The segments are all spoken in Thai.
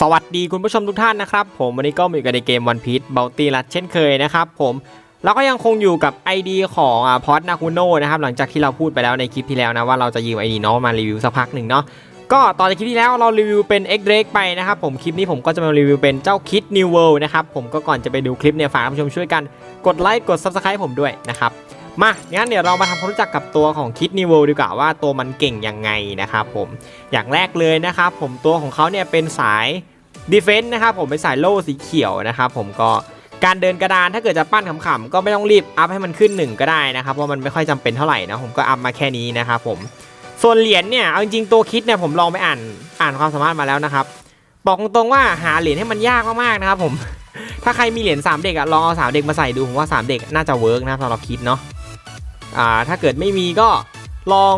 สวัสดีคุณผู้ชมทุกท่านนะครับ ผมวันนี้ก็มาอยู่กันในเกม One Piece Bounty รัดเช่นเคยนะครับผมแล้วก็ยังคงอยู่กับ ID ของอ่าพอดนาคุโนนะครับหลังจากที่เราพูดไปแล้วในคลิปที่แล้วนะว่าเราจะยืม ID น้องมารีวิวสักพักหนึ่งเนาะ ก็ตอนในคลิปที่แล้วเรารีวิวเป็น X Drake ไปนะครับผมคลิปนี้ผมก็จะมารีวิวเป็นเจ้าคิด New World นะครับผมก็ก่อนจะไปดูคลิปเนี่ยฝากท่านผู้ชมช่วยกันกดไลค์กด Subscribe ผมด้วยนะครับมางั้นเดี๋ยวเรามาทำความรู้จักกับตัวของคิด New World ดีกว่าว่าตัวมันเก่งยังไงนะครับผมอย่างแรกเลยนะครับผมตัวของเขาเนี่ยเป็นสายดีเฟนต์นะครับผมเป็นสายโล่สีเขียวนะครับผมก็การเดินกระดานถ้าเกิดจะปั้นขำๆก็ไม่ต้องรีบอัพให้มันขึ้นหนึ่งก็ได้นะครับเพราะมันไม่ค่อยจำเป็นเท่าไหร่นะผมก็อัพมาแค่นี้นะครับผม ส่วนเหรียญเนี่ยเอาจริงตัวคิดเนี่ยผมลองไปอ่านอ่านความสามารถมาแล้วนะครับ บอกตรงๆว่าหาเหรียญให้มันยากมากๆนะครับผมถ้าใครมีเหรียญ3เด็กอะลองเอา3เด็กมาใส่ดูผมว่า 3 เด็กน่าจะเวิร์กนะสำหรับคิดเนาะอ่าถ้าเกิดไม่มีก็ลอง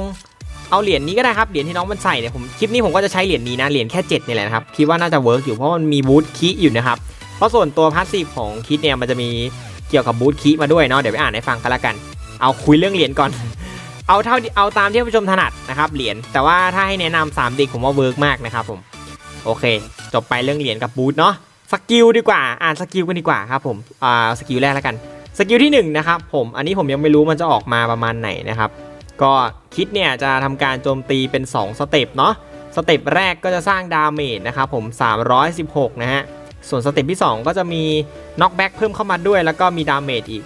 เอาเหรียญนี้ก็ได้ครับเหรียญที่น้องมันใส่เนี่ยผมคลิปนี้ผมก็จะใช้เหรียญนี้นะเหรียญแค่7นี่แหละนะครับคิดว่าน่าจะเวิร์กอยู่เพราะมันมีบูทคีอยู่นะครับเพราะส่วนตัวพาสซีฟของคิดเนี่ยมันจะมีเกี่ยวกับบูทคีมาด้วยเนาะเดี๋ยวไปอ่านให้ฟังกันละกัน เอาคุยเรื่องเหรียญก่อน เอาเท่าเอาตามที่ผู้ชมถนัดนะครับเหรียญแต่ว่าถ้าให้แนะนำ3เด็กผมว่าเวิร์กมากนะครับผมโอเค จบไปเรื่องเหรียญกับบูทเนาะสกิลดีกว่าอ่านสกิลกันดีกว่าครับผมอ่าสกิลแรกแล้วกันสกิลที่หนึ่งนะครับผมอันนี้ผมยังไม่รู้มันจะออกมาประมาณไหนนะครับก็คิดเนี่ยจะทำการโจมตีเป็น 2 สเต็ปเนาะสเต็ปแรกก็จะสร้างดาเมจนะครับผม 316 นะฮะส่วนสเต็ปที่ 2 ก็จะมีน็อกแบ็กเพิ่มเข้ามาด้วย แล้วก็มีดาเมจอีก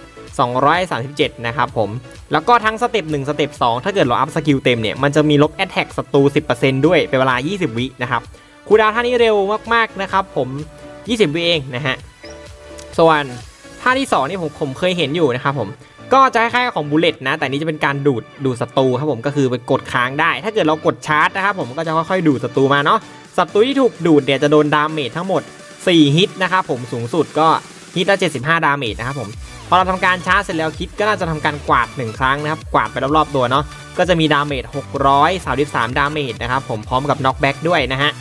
237 นะครับผม แล้วก็ทั้งสเต็ป1สเต็ป2ถ้าเกิดเราอัพสกิลเต็มเนี่ย มันจะมีลบแอตแทกศัตรู 10%ด้วย เป็นเวลา 20 วินะครับคูดาวท่านี้เร็วมากๆนะครับผม 20 วิเองนะฮะ ส่วนท่าที่ 2 นี่ผมผมเคยเห็นอยู่นะครับผม ก็จะคล้ายๆของบูเลตนะ แต่นี้จะเป็นการดูดดูดศัตรูครับผมก็คือไปกดค้างได้ ถ้าเกิดเรากดชาร์จนะครับผมก็จะค่อยๆดูดศัตรูมาเนาะศัตรูที่ถูกดูดเนี่ยจะโดนดาเมจทั้งหมด 4 ฮิตนะครับผมสูงสุดก็ฮิตละ75 ดาเมจนะครับผม พอเราทำการชาร์จเสร็จแล้วคิดก็น่าจะทำการกวาด 1 ครั้งนะครับ กวาดไปรอบๆตัวเนาะก็จะมีดาเมจ633 ดาเมจนะครับผมพร้อมกับน็อกแบ็กด้วยนะฮะ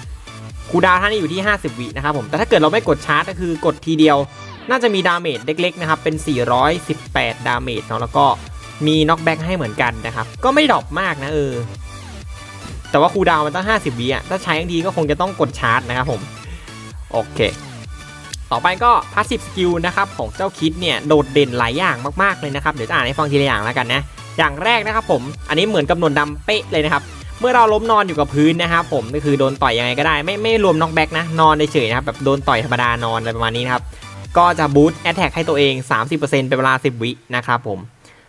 คูดาวท่านี้อยู่ที่ 50 วินะครับผมแต่ถ้าเกิดเราไม่กดชาร์จก็คือกดทีเดียว น่าจะมีดาเมจเล็กๆนะครับเป็น 418 ดาเมจเนาะแล้วก็มีน็อกแบ็กให้เหมือนกันนะครับก็ไม่ดรอปมากนะเออแต่ว่าคูดาวมันตั้ง 50 วิอะถ้าใช้ทั้งทีก็คงจะต้องกดชาร์จนะครับผมโอเค ต่อไปก็พาสซีฟสกิลนะครับของเจ้าคิดเนี่ยโดดเด่นหลายอย่างมากๆเลยนะครับเดี๋ยวจะอ่านให้ฟังทีละอย่างแล้วกันนะอย่างแรกนะครับผมอันนี้เหมือนกับนวดดำเป๊ะเลยนะครับเมื่อเราล้มนอนอยู่กับพื้นนะครับผมก็คือโดนต่อยยังไงก็ได้ไม่ไม่รวมน็อกแบ็กนะนอนเฉยๆนะครับแบบโดนต่อยธรรมดานอนอะไรประมาณนี้นะครับก็จะบูตแอตแทกให้ตัวเอง 30%เป็นเวลา 10 วินะครับผม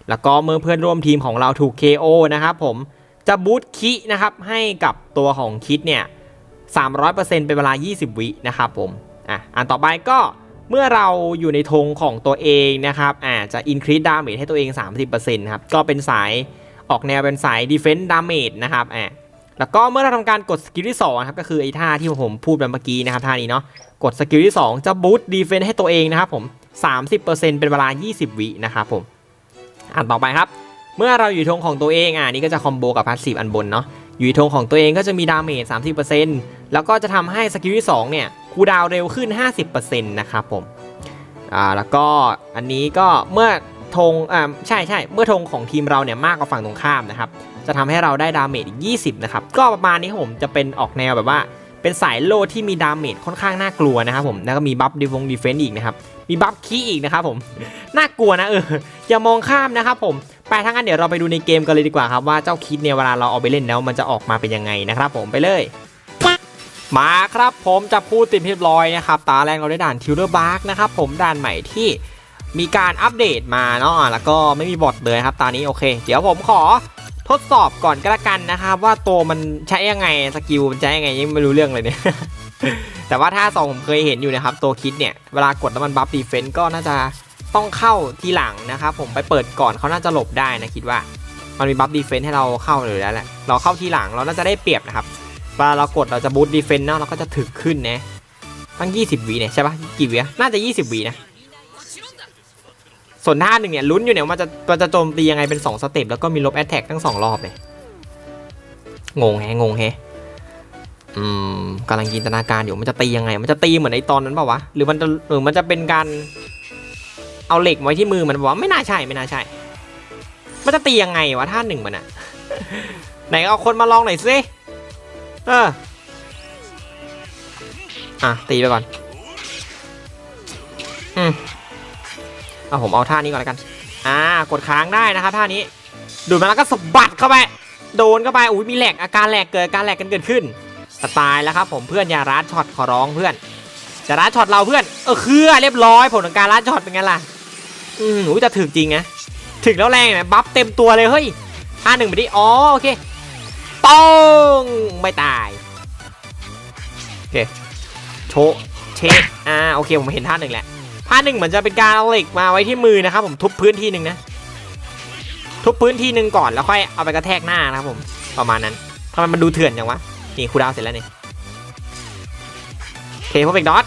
แล้วก็เมื่อเพื่อนร่วมทีมของเราถูก KO นะครับผมจะบูตคินะครับให้กับตัวของคิดเนี่ย300%เป็นเวลา 20 วินะครับผม อะอันต่อไปก็เมื่อเราอยู่ในธงของตัวเองนะครับอ่าจะ increase damage ให้ตัวเอง 30%ครับ ก็เป็นสายออกแนวเป็นสาย defense damage นะครับอ่าแล้วก็เมื่อเราทำการกดสกิลที่2ครับก็คือไอ้ท่าที่ผมพูดไปเมื่อกี้นะครับท่านี้เนาะกดสกิลที่ 2 จะบูตดีเฟน s ์ให้ตัวเองนะครับผม 30%เป็นเวลา 20 วินะครับผมอ่านต่อไปครับ เมื่อเราอยู่ธงของตัวเองอ่านี่ก็จะคอมโบกับพาสซีฟอันบนเนาะอยู่ธงของตัวเองก็จะมีดาเมจ30%แล้วก็จะทำให้สกิลที่2เนี่ย คูดาวเร็วขึ้น 50%นะครับผมอ่าแล้วก็อันนี้ก็เมื่อธงอ่าใช่ใช่เมื่อธงของทีมเราเนี่ยมากกว่าฝั่งตรงข้ามนะครับจะทำให้เราได้ดาเมจอีก 20 นะครับ ก็ประมาณนี้ผมจะเป็นออกแนวแบบว่า เป็นสายโลที่มีดาเมจค่อนข้างน่ากลัวนะครับผม แล้วก็มีบัฟดีฟงดีเฟนต์อีกนะครับ มีบัฟคีอีกนะครับผม น่ากลัวนะเออ อย่ามองข้ามนะครับผม ไปทั้งนั้นเดี๋ยวเราไปดูในเกมกันเลยดีกว่าครับว่าเจ้าคิดเนี่ยเวลาเราเอาไปเล่นแล้วมันจะออกมาเป็นยังไงนะครับผมไปเลย มาครับผมจะพูดติดเรียบร้อยนะครับตาแรกเราได้ด่านทิวเดอร์บาร์กนะครับผมด่านใหม่ที่มีการอัปเดตมาเนาะแล้วก็ไม่มีบอทเลยครับตอนนี้โอเค เดี๋ยวผมขอทดสอบก่อนก็แล้วกันนะครับว่าตัวมันใช้ยังไงสกิลมันใช้ยังไงยังไม่รู้เรื่องเลยเนี่ยแต่ว่าถ้าสองผมเคยเห็นอยู่นะครับตัวคิดเนี่ยเวลากดแล้วมันบัฟดีเฟนต์ก็น่าจะต้องเข้าทีหลังนะครับผมไปเปิดก่อนเขาน่าจะหลบได้นะคิดว่า มันมีบัฟดีเฟนต์ให้เราเข้าเลยแล้วแหละเราเข้าทีหลังเราน่าจะได้เปรียบนะครับ เวลาเรากดเราจะบูตดีเฟนเนาะเราก็จะถึกขึ้นนะตั้ง 20วิเนี่ยใช่ปะกี่วิอะน่าจะ 20วินะส่วนท่าหนึ่งเนี่ยลุ้นอยู่เนี่ยมันจะมันจะโจมตียังไงเป็น 2 สเต็ปแล้วก็มีลบแอตแทกทั้ง 2 รอบเลยงงแฮงงแฮอืมกำลังจินตนาการอยู่มันจะตียังไง มันจะตีเหมือนไอตอนนั้นป่าวะหรือมันจะหรือมันจะเป็นการเอาเหล็กไว้ที่มือมันบอกว่าไม่น่าใช่ไม่น่าใช่ มันจะตียังไงวะท่าหนึ่งมันอะไหนเอาคนมาลองหน่อยสิ เอออะ ตีไปก่อน อืมเอาผมเอาท่านี้ก่อนแล้วกัน อ่ากดค้างได้นะครับท่านี้ ดูดมาแล้วก็สะบัดเข้าไป โดนเข้าไป อุ้ยมีแหลก อาการแหลกเกิดการแหลกกันเกิดขึ้นตล์แล้วครับผมเพื่อนอย่ารัดช็อตขอร้องเพื่อนจะรัดช็อตเราเพื่อน เออคือเรียบร้อยผลของการรัดช็อตเป็นไงล่ะ อืมอุ้ยจะถึกจริงนะ ถึกแล้วแรงนะบัฟเต็มตัวเลยเฮ้ยท่าหนึ่งไปดิ อ๋อโอเค ป้องไม่ตาย โอเค โชะเชะอ่าโอเคผมเห็นท่าหนึ่งแหละท่าหนึ่งเหมือนจะเป็นการเอาเหล็กมาไว้ที่มือนะครับผมทุบพื้นที่หนึ่งนะ ทุบพื้นที่หนึ่งก่อนแล้วค่อยเอาไปกระแทกหน้านะครับผมประมาณนั้นทำไมมันดูเถื่อนจังวะนี่ครูดาวเสร็จแล้วนี่โอเคพอเบกดอท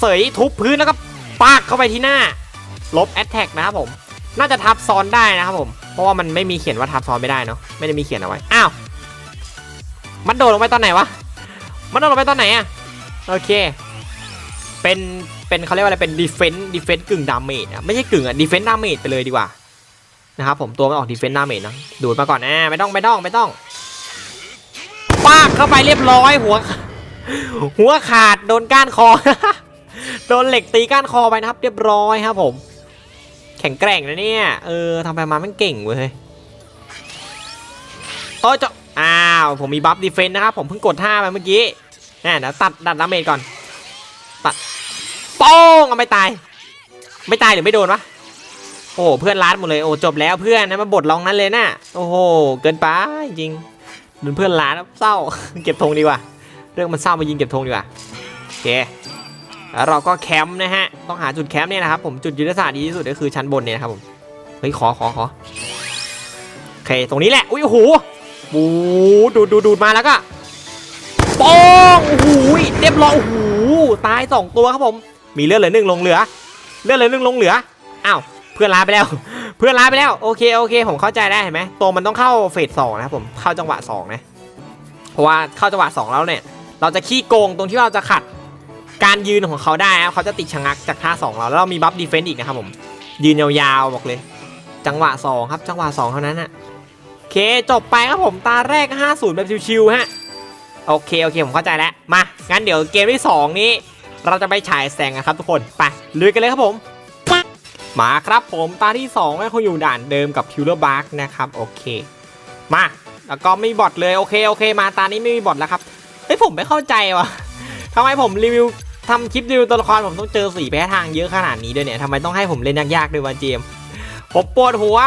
เสยทุบพื้นแล้วก็ปากเข้าไปที่หน้า ลบแอตแทกนะครับผม น่าจะทับซ้อนได้นะครับผม เพราะว่ามันไม่มีเขียนว่าทับซ้อนไม่ได้เนาะไม่ได้มีเขียนเอาไว้อ้าว มันโดดลงไปตอนไหนวะ มันโดดลงไปตอนไหนอะโอเค เป็น เป็นเขาเรียกว่าอะไร เป็นดีเฟนต์ดีเฟนต์กึ่งดาเมจอะไม่ใช่กึ่งอะดีเฟนต์ดาเมจไปเลยดีกว่า นะครับผมตัวมันออกดีเฟนต์ดาเมจนะ ดูดมาก่อนอ่าไม่ต้องไม่ต้องไม่ต้องปากเข้าไปเรียบร้อยหัว หัวขาดโดนก้านคอ โดนเหล็กตีก้านคอไปนะครับ เรียบร้อยครับผม แข็งแกร่งนะเนี่ย เออทำไปมามันเก่งเว้ยโอ้ยจ้าอ้าวผมมีบัฟดีเฟนต์นะครับผมเพิ่งกดท่าไปเมื่อกี้นี่เดี๋ยวตัดดัดดาเมจก่อน ตัดโป้งเอาไม่ตาย ไม่ตายหรือไม่โดนวะโอ้เพื่อนร้านหมดเลยโอ้จบแล้วเพื่อนนะมาบทลองนั้นเลยนะโอ้โหเกินไปจริงโดนเพื่อนร้านเศร้าเก็บธงดีกว่า เรื่องมันเศร้ามายิงเก็บธงดีกว่าโอเคแล้วเราก็แคมป์นะฮะต้องหาจุดแคมป์เนี่ยนะครับผมจุดยุทธศาสตร์ดีที่สุดก็คือชั้นบนเนี่ยนะครับผมเฮ้ยขอขอขอโอเคตรงนี้แหละอุ้ยโอ้โห บูดูดดูดดูดมาแล้วก็ป้องโอ้โหเรียบร้อยโอ้โหตายสองตัวครับผม มีเลือดเหลือหนึ่งลงเหลือ เลือดเหลือหนึ่งลงเหลืออ้าวเพื่อนลาไปแล้ว เพื่อนลาไปแล้วโอเคโอเค ผมเข้าใจได้เห็นไหมตัวมันต้องเข้าเฟสสองนะครับผมเข้าจังหวะสองนะเพราะว่าเข้าจังหวะสองแล้วเนี่ย เราจะขี้โกงตรงที่เราจะขัดการยืนของเขาได้ครับเขาจะติดชะงักจากท่าสองเราแล้วเรามีบัฟดีเฟนต์อีกนะครับผมยืนยาวๆบอกเลย จังหวะสองครับ จังหวะสองเท่านั้นอะ เคจบไปครับผมตาแรก 50 แบบชิวๆฮะ โอเค โอเค ผมเข้าใจแล้ว มา งั้นเดี๋ยวเกมที่สองนี้ เราจะไปฉายแสงกันครับทุกคน ไปลุยกันเลยครับผม มาครับผมตาที่2ก็คงอยู่ด่านเดิมกับคิวเลอร์บาร์กนะครับโอเค มา แล้วก็ไม่มีบอทเลยโอเคโอเค มาตานี้ไม่มีบอทแล้วครับเฮ้ยผมไม่เข้าใจว่ะทำไมผมรีวิวทำคลิปรีวิวตัวละครผมต้องเจอสีแพ้ทางเยอะขนาดนี้ด้วยเนี่ยทำไมต้องให้ผมเล่นยากๆด้วยวะเจมผมปวดหัว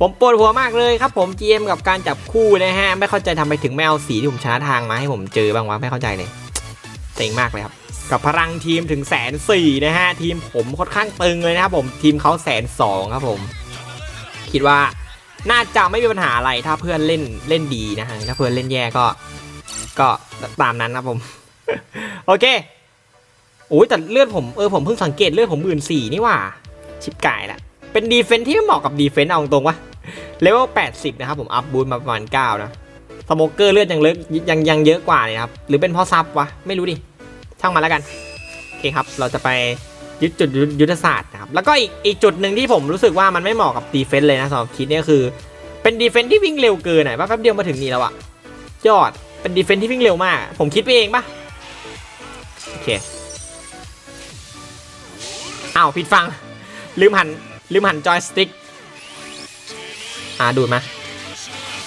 ผมปวดหัวมากเลยครับผม GM กับการจับคู่นะฮะ ไม่เข้าใจทำไมถึงไม่เอาสีที่ผมชนะทางมาให้ผมเจอบ้างวะไม่เข้าใจเลยเต็งมากเลยครับ กับพลังทีมถึงแสนสี่นะฮะ ทีมผมค่อนข้างตึงเลยนะครับผมทีมเขาแสนสองครับผม คิดว่าน่าจะไม่มีปัญหาอะไรถ้าเพื่อนเล่นเล่นดีนะฮะถ้าเพื่อนเล่นแย่ก็ ก็ตามนั้นครับผมโอเคโอ้ยแต่เลือดผมเออผมเพิ่งสังเกตเลือดผมหมื่นสี่นี่ว่า ชิบกายละ เป็นดีเฟนที่ไม่เหมาะกับดีเฟนเอาตรงวะเลเวล80 นะครับผมอัพบูทมาประมาณ 9 นะสโมเกอร์เลือดยังเลิกยังยังเยอะกว่าเลยครับ หรือเป็นเพราะซับวะ ไม่รู้ดิ ช่างมาแล้วกัน โอเคครับ เราจะไปยึดจุดยุทธศาสตร์นะครับ แล้วก็อีกอีกจุดหนึ่งที่ผมรู้สึกว่ามันไม่เหมาะกับดีเฟนส์เลยนะสำหรับคิดเนี่ยคือ เป็นดีเฟนส์ที่วิ่งเร็วเกินหน่อยแป๊บเดียวมาถึงนี่แล้วอะยอดเป็นดีเฟนส์ที่วิ่งเร็วมาก ผมคิดไปเองปะโอเคอ้าวผิดฟังลืมหัน ลืมหันจอยสติ๊กอ่าดูดมา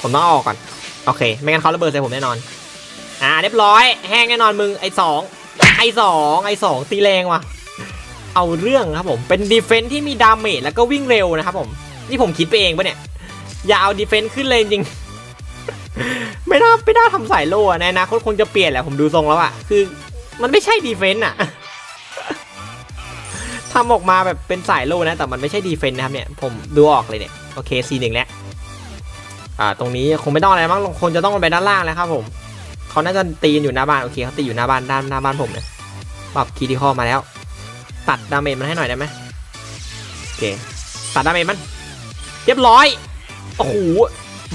ผมต้องออกก่อน โอเค ไม่งั้นเขาระเบิดใส่ผมแน่นอน อ่าเรียบร้อย แห้งแน่นอนมึง ไอ้สองไอ้สองไอ้สองตีแรงว่ะ เอาเรื่องครับผม เป็นดีเฟนส์ที่มีดาเมจแล้วก็วิ่งเร็วนะครับผม นี่ผมคิดไปเองปะเนี่ย อย่าเอาดีเฟนส์ขึ้นเลยจริง ไม่น่าไม่น่าทำสายโล่อะในอนาคตคงจะเปลี่ยนแหละผมดูทรงแล้วอะคือ มันไม่ใช่ดีเฟนส์อะ ทำออกมาแบบเป็นสายโล่นะ แต่มันไม่ใช่ดีเฟนส์นะครับเนี่ย ผมดูออกเลยเนี่ย โอเคซีหนึ่งแล้วอ่า ตรงนี้คงไม่ต้องอะไรมั้งคงจะต้องลงไปด้านล่างแล้วครับผมเขาน่าจะตีนอยู่หน้าบ้าน โอเคเขาตีอยู่หน้าบ้านด้านหน้าบ้านผมเลยปรับคีย์ที่ข้อมาแล้ว ตัดดาเมจมันให้หน่อยได้ไหมโอเค ตัดดาเมจมัน เรียบร้อย โอ้โห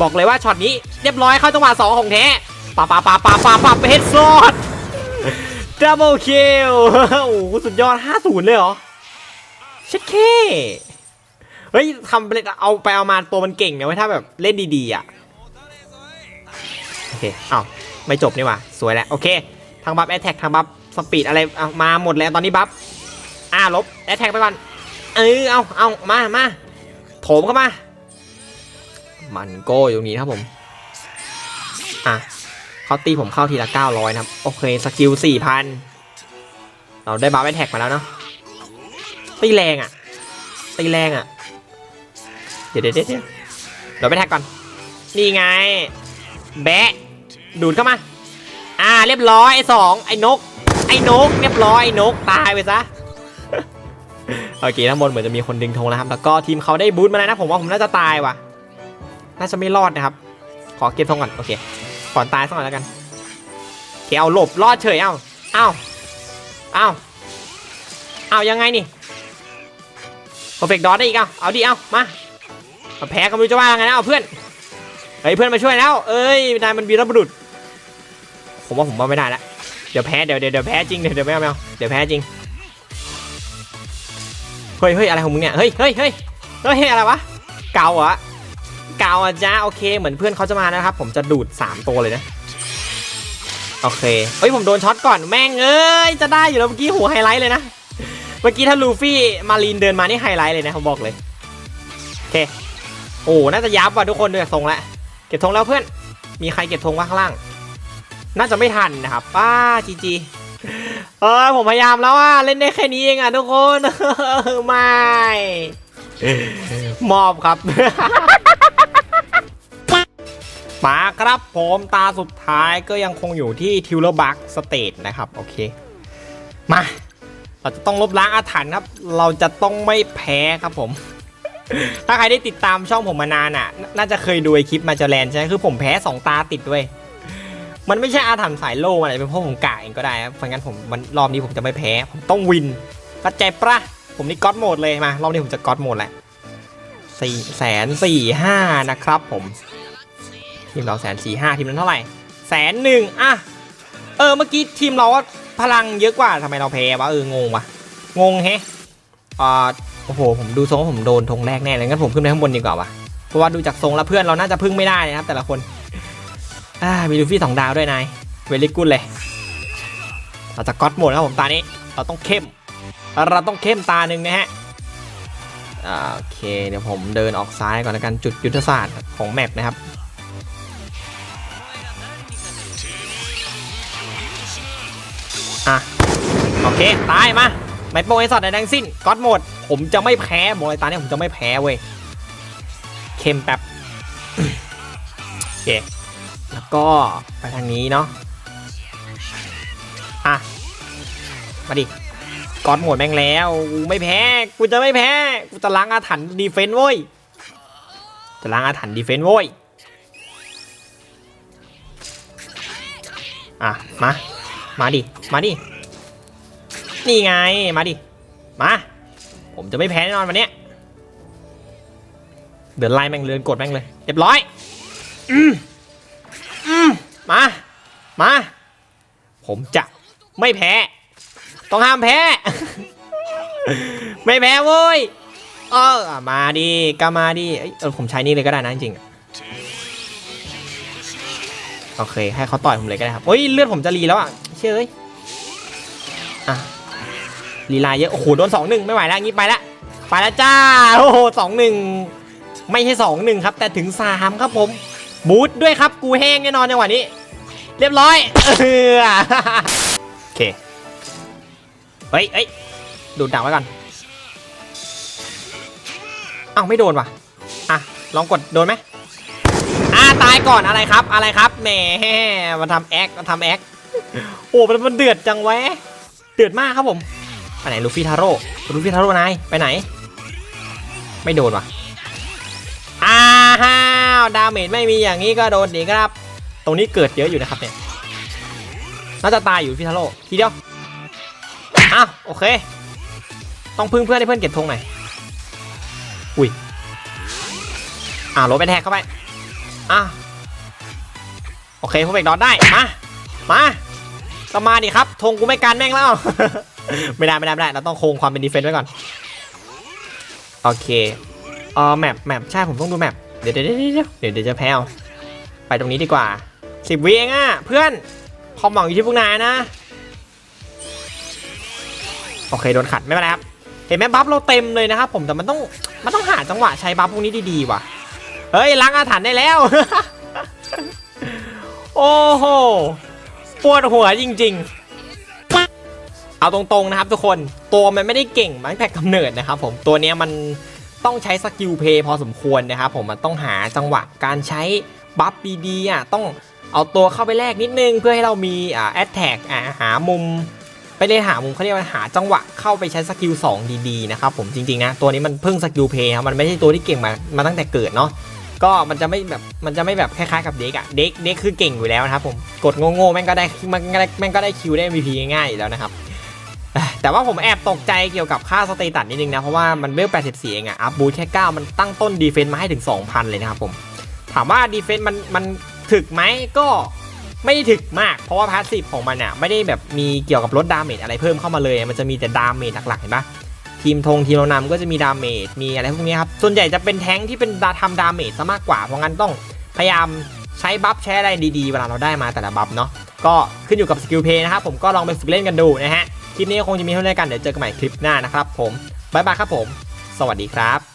บอกเลยว่าช็อตนี้เรียบร้อยเข้าจังหวะสองของแท้ปาปาปาปาปาปาเฮดซอดดับเบิลคิลโอ้โหสุดยอด 50 เลยเหรอ ช็ดเคเฮ้ยทำไปเลยเอาไปเอามาตัวมันเก่งนะเว้ยถ้าแบบเล่นดีๆอะโอเคเอ้าไม่จบนี่ว่าสวยแล้วโอเคทางบัฟแอตแทกทางบัฟสปีดอะไรเอามาหมดแล้วตอนนี้บัฟอ่าลบแอตแทกไปก่อนเออเอาเอามามาโถมเข้ามา มันโก้อยู่ตรงนี้ครับผมอะเขาตีผมเข้าทีละ900นะครับโอเคสกิล4,000เราได้บัฟแอตแทกมาแล้วเนาะ ตีแรงอะตีแรงอะ เดี๋ยวเดี๋ยวเดี๋ยวเดี๋ยวไปแท็กก่อน นี่ไง แบะ ดูดเข้ามา อ่า เรียบร้อยไอ้สองไอ้นก ไอ้นก เรียบร้อยไอ้นก ตายไปซะ โอเคทั้งบนเหมือนจะมีคนดึงธงแล้วครับ แล้วก็ทีมเขาได้บูทมาแล้วนะ ผมว่าผมน่าจะตายว่ะ น่าจะไม่รอดนะครับ ขอเก็บธงก่อน โอเค ก่อนตายสักหน่อยแล้วกันเคเอาหลบรอดเฉย เอ้า เอ้า เอ้า เอ้ายังไงนี่ p e r f e c t dot ได้อีกเอาเอาดิเอามามาแพ้ก็ไม่รู้จะว่าไงนะเอาเพื่อนเฮ้ยเพื่อนมาช่วยแล้ว เอ้ยนายมันวีรบุรุษผมว่าผมว่าไม่ได้ละเดี๋ยวแพ้เดี๋ยวเดี๋ยวเดี๋ยวแพ้จริงเดี๋ยวเดี๋ยวไม่เอาไม่เอาเดี๋ยวแพ้จริงเฮ้ยเฮ้ยอะไรของมึงเนี่ยเฮ้ยเฮ้ยเฮ้ยเฮ้ยอะไรวะเกาเหรอเกาอะจ้าโอเคเหมือนเพื่อนเขาจะมานะครับ ผมจะดูด3ตัวเลยนะโอเคเฮ้ยผมโดนช็อตก่อนแม่งเอ้ยจะได้อยู่แล้วเมื่อกี้หัวไฮไลท์เลยนะ เมื่อกี้ถ้าลูฟี่มารีนเดินมานี่ไฮไลท์เลยนะผมบอกเลยโอเคโอ้น่าจะยับว่ะทุกคนดูจากทรงแล้วเก็บธงแล้วเพื่อน มีใครเก็บธงบ้าข้างล่าง น่าจะไม่ทันนะครับป้าจีจีเออผมพยายามแล้วว่าเล่นได้แค่นี้เองอะทุกคนไม่มอบครับมาครับผมตาสุดท้ายก็ยังคงอยู่ที่ทิวเลอร์บักสเตจนะครับ โอเค มา เราจะต้องลบล้างอาถรรพ์ครับ เราจะต้องไม่แพ้ครับผม ถ้าใครได้ติดตามช่องผมมานานอะ น่าจะเคยดูไอคลิปมาจาแลนใช่ไหมคือผมแพ้สองตาติดด้วย มันไม่ใช่อาถรรพ์สายโล่มันอาจจะเป็นเพราะผมกะเองก็ได้ครับเพราะงั้นผมมันรอบนี้ผมจะไม่แพ้ ผมต้องวินเข้าใจปะผมนี่ก๊อตโหมดเลยมารอบนี้ผมจะก๊อตโหมดแหละสี่แสนสี่ห้านะครับผมทีมเราแสนสี่ห้าทีมนั้นเท่าไหร่แสนหนึ่งอะเออเมื่อกี้ทีมเราว่า พลังเยอะกว่าทำไมเราแพ้วะเอองงวะงงแฮะอ่าโอ้โหผมดูทรงผมโดนธงแรกแน่เลยงั้นผมขึ้นไปข้างบนดีกว่าวะเพราะว่าดูจากทรงแล้วเพื่อนเราน่าจะพึ่งไม่ได้นะครับ แต่ละคนอ่ามีลูฟี่สองดาวด้วยนายเวลิกุลเลยเราจะก๊อตหมดนะครับผมตานี้เราต้องเข้ม เราต้องเข้มตาหนึ่งนะฮะโอเคเดี๋ยวผมเดินออกซ้ายก่อนแล้วกันจุดยุทธศาสตร์ของแมปนะครับ โอเค ตายมาไม่โปรไอสอดใดทั้งสิ้นก๊อตโหมด ผมจะไม่แพ้โมไอตาเนี่ยผมจะไม่แพ้เว้ยเข้มแป๊บโอเคแล้วก็ไปทางนี้เนาะอะมาดิก๊อตโหมดแม่งแล้วกูไม่แพ้กูจะไม่แพ้กูจะล้างอาถรรพ์ดีเฟนต์เว้ยจะล้างอาถรรพ์ดีเฟนต์เว้ยอะมามาดิมาดิ นี่ไง มาดิ มา ผมจะไม่แพ้แน่นอนวันนี้ เดินไล่แม่งเดินกดแม่งเลย เรียบร้อย อืมอืมมา มา ผมจะไม่แพ้ ต้องห้ามแพ้ ไม่แพ้เว้ย เออ มาดิก็มาดิเออผมใช้นี่เลยก็ได้นะจริงๆอะโอเค ให้เขาต่อยผมเลยก็ได้ครับเฮ้ยเลือดผมจะรีแล้วอะ เชื่อเอ้ยอะ ลีลาเยอะ โอ้โห โดนสองหนึ่งไม่ไหวแล้วงี้ไปละ ไปละจ้า โอ้โหสองหนึ่งไม่ใช่สองหนึ่งครับ แต่ถึงสามครับผม บูทด้วยครับ กูแห้งแน่นอนจังหวะนี้ เรียบร้อย เออโอเค เฮ้ยเฮ้ยดูดดักไว้ก่อนอ้าวไม่โดนว่ะ อะ ลองกดโดนไหมอ่าตายก่อนอะไรครับ อะไรครับแหมมาทำแอคมาทำแอคโอ้มันมันเดือดจังแวะเดือดมากครับผม ไปไหนลูฟี่ทาโร่ลูฟี่ทาโร่นายไปไหน ไม่โดนว่ะอ้าวดาเมจไม่มีอย่างนี้ก็โดนดีครับ ตรงนี้เกิดเยอะอยู่นะครับเนี่ยน่าจะตายอยู่ลูฟี่ทาโร่ทีเดียวอ้าวโอเค ต้องพึ่งเพื่อนให้เพื่อนเก็บธงหน่อยอุ้ยอ่าลบไปแทกเข้าไปอะโอเคพวกเบกดอนได้มามาก็มาดิครับธงกูไม่การแม่งแล้ว ไม่ได้ไม่ได้ไม่ได้เราต้องคงความเป็นดีเฟนต์ไว้ก่อน โอเคเออแมปแมปใช่ผมต้องดูแมปเดี๋ยวเดี๋ยวเดี๋ยวเดี๋ยวเดี๋ยวจะแพ้วไปตรงนี้ดีกว่าสิบวิเองอะเพื่อนความหวังอยู่ที่พวกนายนะ โอเคโดนขัดไม่เป็นไรครับเห็นไหมบัฟเราเต็มเลยนะครับผมแต่มันต้องมันต้องหาจังหวะใช้บัฟพวกนี้ดีๆว่ะเฮ้ยล้างอาถรรพ์ได้แล้ว โอ้โหปวดหัวจริง ๆ เอาตรงๆนะครับทุกคนตัวมันไม่ได้เก่งมาตั้งแต่กำเนิดนะครับผมตัวเนี้ยมันต้องใช้สกิลเพย์พอสมควรนะครับผมมันต้องหาจังหวะการใช้บัฟดีๆอะต้องเอาตัวเข้าไปแลกนิดนึงเพื่อให้เรามีอ่าแอตแทกอ่าหามุมไปเลยหามุมเขาเรียกว่าหาจังหวะเข้าไปใช้สกิล2ดีๆนะครับผมจริงๆนะตัวนี้มันเพิ่งสกิลเพย์ครับมันไม่ใช่ตัวที่เก่งมามาตั้งแต่เกิดเนาะก็มันจะไม่แบบมันจะไม่แบบคล้ายๆกับเด็กอะเด็กเด็กคือเก่งอยู่แล้วนะครับผมกดโง่ๆแม่งก็ได้แม่งก็ได้แม่งก็ได้คิวได้ MVP ง่ายๆอยู่แล้วนะครับ แต่ว่าผมแอบตกใจเกี่ยวกับค่าสเตตัสนิดนึงนะ เพราะว่ามันเวล84 เองอะอัพบูทแค่ 9 มันตั้งต้นดีเฟนต์มาให้ถึง 2,000 เลยนะครับผม ถามว่าดีเฟนต์มันมันถึกไหมก็ไม่ได้ถึกมาก เพราะว่าพาสซีฟของมันอะไม่ได้แบบมีเกี่ยวกับลดดาเมจอะไรเพิ่มเข้ามาเลย มันจะมีแต่ดาเมจหลักๆเห็นปะทีมธงทีมเรานำก็จะมีดาเมจมีอะไรพวกนี้ครับ ส่วนใหญ่จะเป็นแท้งที่เป็นดาทำดาเมจซะมากกว่า เพราะงั้นต้องพยายามใช้บัฟใช้อะไรดีๆ เวลาเราได้มาแต่ละบัฟเนาะ ก็ขึ้นอยู่กับสกิลเพย์นะครับผมก็ลองไปฝึกเล่นกันดูนะฮะ ลิปนี้ก็คงจะมีเท่านี้กันเดี๋ยวเจอกันใหม่คลิปหน้านะครับผมบ๊ายบายครับผม สวัสดีครับ